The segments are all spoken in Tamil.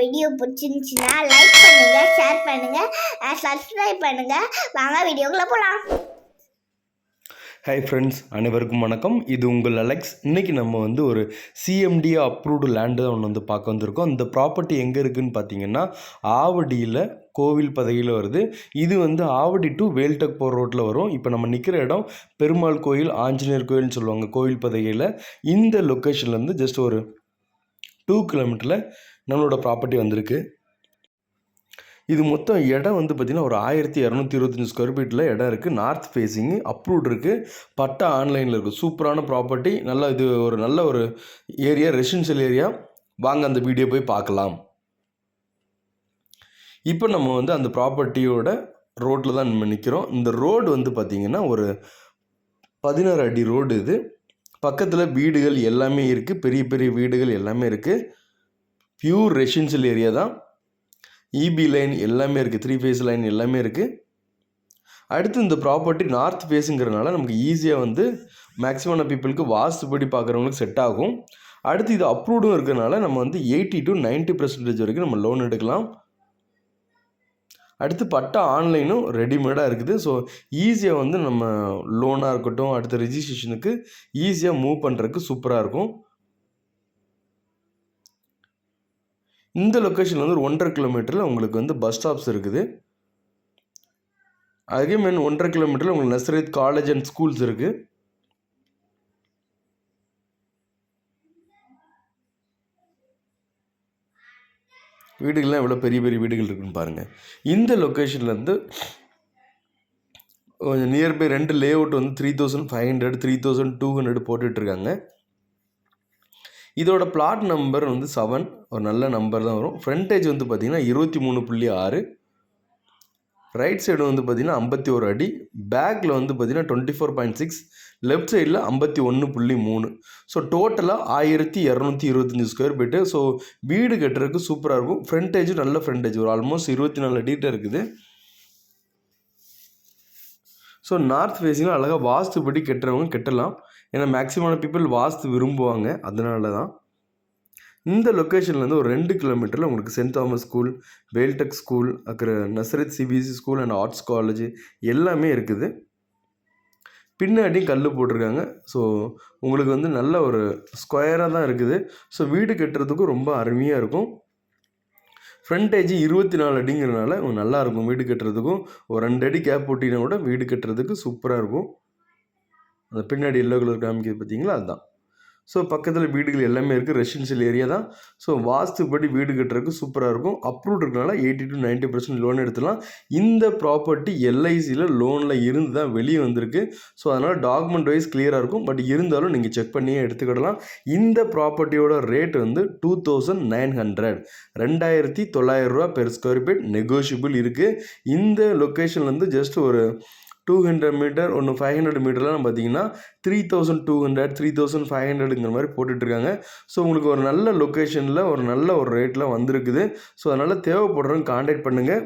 வீடியோ uh, பிடிச்சிருந்துச்சுன்னா லைக் பண்ணுங்க ஷேர் பண்ணுங்க uh, சப்ஸ்கிரைப் பண்ணுங்க. வாங்க வீடியோக்குள்ள போகலாம் ஹாய் ஃப்ரெண்ட்ஸ் அனைவருக்கும் வணக்கம். இது உங்கள் அலெக்ஸ் இன்றைக்கி நம்ம வந்து ஒரு சிஎம்டி அப்ரூவ்டு லேண்டு தான் ஒன்று வந்து பார்க்க வந்திருக்கோம். இந்த ப்ராப்பர்ட்டி எங்கே இருக்குதுன்னு பார்த்தீங்கன்னா ஆவடியில் கோவில் பதவியில் வருது. இது வந்து ஆவடி டு வேல்டக் போகிற ரோட்டில் வரும். இப்போ நம்ம நிற்கிற இடம் பெருமாள் கோயில் ஆஞ்சநேயர் கோயில்னு சொல்லுவாங்க கோவில் பதவியில். இந்த லொக்கேஷன்லேருந்து ஜஸ்ட் ஒரு டூ கிலோமீட்டரில் நம்மளோட ப்ராப்பர்ட்டி வந்திருக்கு. இது மொத்தம் இடம் வந்து பார்த்திங்கன்னா ஒரு ஆயிரத்தி இரநூத்தி இருபத்தஞ்சி ஸ்கொயர் ஃபீட்டில் இடம் இருக்குது நார்த் ஃபேஸிங்கு அப்ரூவ்ட் இருக்குது பட்டா ஆன்லைனில் இருக்குது சூப்பரான ப்ராப்பர்ட்டி நல்ல இது ஒரு நல்ல ஒரு ஏரியா ரெசிடென்ஷியல் ஏரியா வாங்க அந்த வீடியோ போய் பார்க்கலாம். இப்போ நம்ம வந்து அந்த ப்ராப்பர்ட்டியோட ரோட்டில் தான் நம்ம நிற்கிறோம் இந்த ரோடு வந்து பார்த்திங்கன்னா ஒரு பதினாறு அடி ரோடு இது. பக்கத்தில் வீடுகள் எல்லாமே இருக்குது பெரிய பெரிய வீடுகள் எல்லாமே இருக்குது பியூர் ரெசிடென்ஷியல் ஏரியா தான். இபி லைன் எல்லாமே இருக்குது த்ரீ ஃபேஸ் லைன் எல்லாமே இருக்குது அடுத்து இந்த ப்ராப்பர்ட்டி நார்த் ஃபேஸுங்கிறனால நமக்கு ஈஸியாக வந்து மேக்ஸிமம் பீப்புளுக்கு வாஸ்துபடி பார்க்குறவங்களுக்கு செட் ஆகும். அடுத்து இது அப்ரூவ்டும் இருக்கிறனால நம்ம வந்து எயிட்டி டு நைன்ட்டி பர்சன்டேஜ் வரைக்கும் நம்ம லோன் எடுக்கலாம். அடுத்து பட்டா ஆன்லைனும் ரெடிமேடாக இருக்குது. ஸோ ஈஸியாக வந்து நம்ம லோனாக இருக்கட்டும் அடுத்த ரிஜிஸ்ட்ரேஷனுக்கு ஈஸியாக மூவ் பண்ணுறதுக்கு சூப்பராக இருக்கும். இந்த லொக்கேஷன் வந்து ஒரு ஒன்றரை கிலோமீட்டரில் உங்களுக்கு வந்து பஸ் ஸ்டாப்ஸ் இருக்குது. அதே மெயின் ஒன்றரை கிலோமீட்டரில் உங்களுக்கு நர்சரேத் காலேஜ் அண்ட் ஸ்கூல்ஸ் இருக்குது வீடுகள்லாம் எவ்வளோ பெரிய பெரிய வீடுகள் இருக்குன்னு பாருங்கள் இந்த லொக்கேஷன்லேருந்து கொஞ்சம் நியர்பை ரெண்டு லே அவுட் வந்து three thousand five hundred three thousand two hundred போட்டுட்ருக்காங்க இதோட பிளாட் நம்பர் வந்து செவன் ஒரு நல்ல நம்பர் தான் வரும். ஃப்ரண்டேஜ் வந்து பார்த்திங்கன்னா இருபத்தி மூணு புள்ளி ஆறு ரைட் சைடு வந்து பார்த்திங்கன்னா ஐம்பத்தி ஒரு அடி பேக்கில் வந்து பார்த்திங்கன்னா twenty four point six left சைடில் ஐம்பத்தி ஒன்று புள்ளி மூணு. ஸோ டோட்டலாக ஆயிரத்தி இரநூத்தி இருபத்தஞ்சி ஸ்கொயர் ஃபீட்டு ஸோ வீடு கட்டுறதுக்கு சூப்பராக இருக்கும். ஃப்ரண்டேஜும் நல்ல ஃப்ரண்டேஜ் ஒரு ஆல்மோஸ்ட் இருபத்தி நாலு அடிக்கிட்ட இருக்குது. ஸோ நார்த் ஃபேஸிங்கில் அழகாக வாஸ்துபடி கட்டுறவங்க கட்டலாம். ஏன்னா மேக்ஸிமான பீப்புள் வாஸ்து விரும்புவாங்க. அதனால தான். இந்த லொக்கேஷன்லேருந்து ஒரு ரெண்டு கிலோமீட்டரில் உங்களுக்கு Saint Thomas school Veltech school அப்புறம் Nazareth CBSE school and arts college எல்லாமே இருக்குது. பின்னாடியும் கல் போட்டிருக்காங்க. ஸோ உங்களுக்கு வந்து நல்ல ஒரு ஸ்கொயராக தான் இருக்குது. ஸோ வீடு கட்டுறதுக்கும் ரொம்ப அருமையாக இருக்கும். ஃப்ரண்டேஜ் இருபத்தி நாலு அடிங்கிறனால நல்லாயிருக்கும் வீடு கட்டுறதுக்கும். ஒரு ரெண்டு அடி கேப் போட்டிங்கன்னா கூட வீடு கட்டுறதுக்கு சூப்பராக இருக்கும். அந்த பின்னாடி எல்லோ கலர் காமிக்கிறது பார்த்தீங்களா? அதுதான் ஸோ பக்கத்தில் வீடுகள் எல்லாமே இருக்குது ரெசிடென்ஷியல் ஏரியா தான். ஸோ வாஸ்துப்படி வீடு கட்டுறதுக்கு சூப்பராக இருக்கும். அப்ரூவ்ட் இருக்கனால eighty to ninety percent loan எடுத்துலாம் இந்த ப்ராப்பர்ட்டி எல்ஐசியில் லோனில் இருந்து தான் வெளியே வந்திருக்கு. ஸோ அதனால் டாக்குமெண்ட் வைஸ் கிளியராக இருக்கும். பட் இருந்தாலும் நீங்கள் செக் பண்ணியே எடுத்துக்கிடலாம். இந்த ப்ராப்பர்ட்டியோட ரேட் வந்து டூ தௌசண்ட் நைன் ஹண்ட்ரட் ரெண்டாயிரத்தி தொள்ளாயிரரூவா பெர் ஸ்கொயர் ஃபீட் நெகோஷியபிள் இருக்குது இந்த லொக்கேஷன்லேருந்து ஜஸ்ட் ஒரு டூ ஹண்ட்ரட் மீட்டர் ஒன்று ஃபைவ் ஹண்ட்ரட் மீட்டர்லாம் பார்த்தீங்கன்னா three thousand two hundred three thousand five ஹண்ட்ரடுங்கிற மாதிரி போட்டுட்ருக்காங்க. ஸோ உங்களுக்கு ஒரு நல்ல லொக்கேஷனில் ஒரு நல்ல ஒரு ரேட்டில் வந்திருக்குது. ஸோ அதனால் தேவைப்படுறவங்க காண்டாக்ட் பண்ணுங்கள்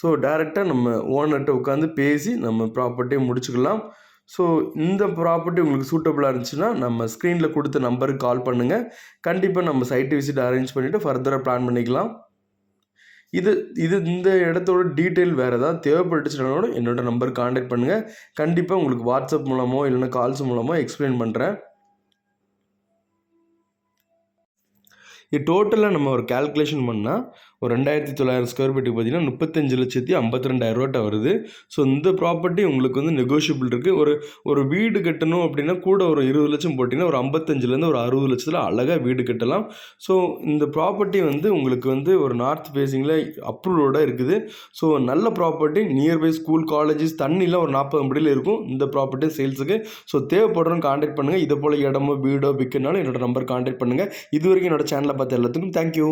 ஸோ டேரெக்டாக நம்ம ஓனர்கிட்ட உட்காந்து பேசி நம்ம ப்ராப்பர்ட்டியை முடிச்சுக்கலாம். ஸோ இந்த ப்ராப்பர்ட்டி உங்களுக்கு சூட்டபுளாக இருந்துச்சுன்னா நம்ம ஸ்க்ரீனில் கொடுத்த நம்பருக்கு கால் பண்ணுங்கள் கண்டிப்பாக நம்ம சைட்டு விசிட் அரேஞ்ச் பண்ணிவிட்டு ஃபர்தராக பிளான் பண்ணிக்கலாம். இது இது இந்த இடத்தோட டீட்டெயில் வேறு ஏதாவது தேவைப்பட்டுச்சுனாலும் என்னோட நம்பர் காண்டாக்ட் பண்ணுங்கள் கண்டிப்பாக உங்களுக்கு வாட்ஸ்அப் மூலமோ இல்லைன்னா கால்ஸ் மூலமோ எக்ஸ்பிளைன் பண்ணுறேன் இது டோட்டலாக நம்ம ஒரு கேல்குலேஷன் பண்ணால் ஒரு ரெண்டாயிரத்தி தொள்ளாயிரம் ஸ்கொயர் ஃபீட்டுக்கு பார்த்தீங்கன்னா முப்பத்தஞ்சு லட்சத்தி ஐம்பத்தி ரெண்டாயிரரூவாட்ட வருது. ஸோ இந்த ப்ராப்பர்ட்டி உங்களுக்கு வந்து நெகோஷியபிள் இருக்குது ஒரு ஒரு வீடு கட்டணும் அப்படின்னா கூட ஒரு இருபது லட்சம் போட்டிங்கன்னா ஒரு ஐம்பத்தஞ்சிலேருந்து ஒரு அறுபது லட்சத்தில் அழகாக வீடு கட்டலாம். ஸோ இந்த ப்ராப்பர்ட்டி வந்து உங்களுக்கு வந்து ஒரு நார்த் ஃபேஸிங்கில் அப்ரூவோட இருக்குது. ஸோ நல்ல ப்ராப்பர்ட்டி நியர்பை ஸ்கூல் காலேஜஸ் தண்ணியில் ஒரு நாற்பது முடியில் இருக்கும். இந்த ப்ராப்பர்ட்டி சேல்ஸுக்கு ஸோ தேவைப்படுறவங்க காண்டாக்ட் பண்ணுங்கள் இதை போல் இடமோ வீடோ விற்கனாலும் என்னோட நம்பர் காண்டாக்ட் பண்ணுங்கள் இது வரைக்கும் என்னோட சேனலை பார்த்த எல்லாத்துக்கும் தேங்க்யூ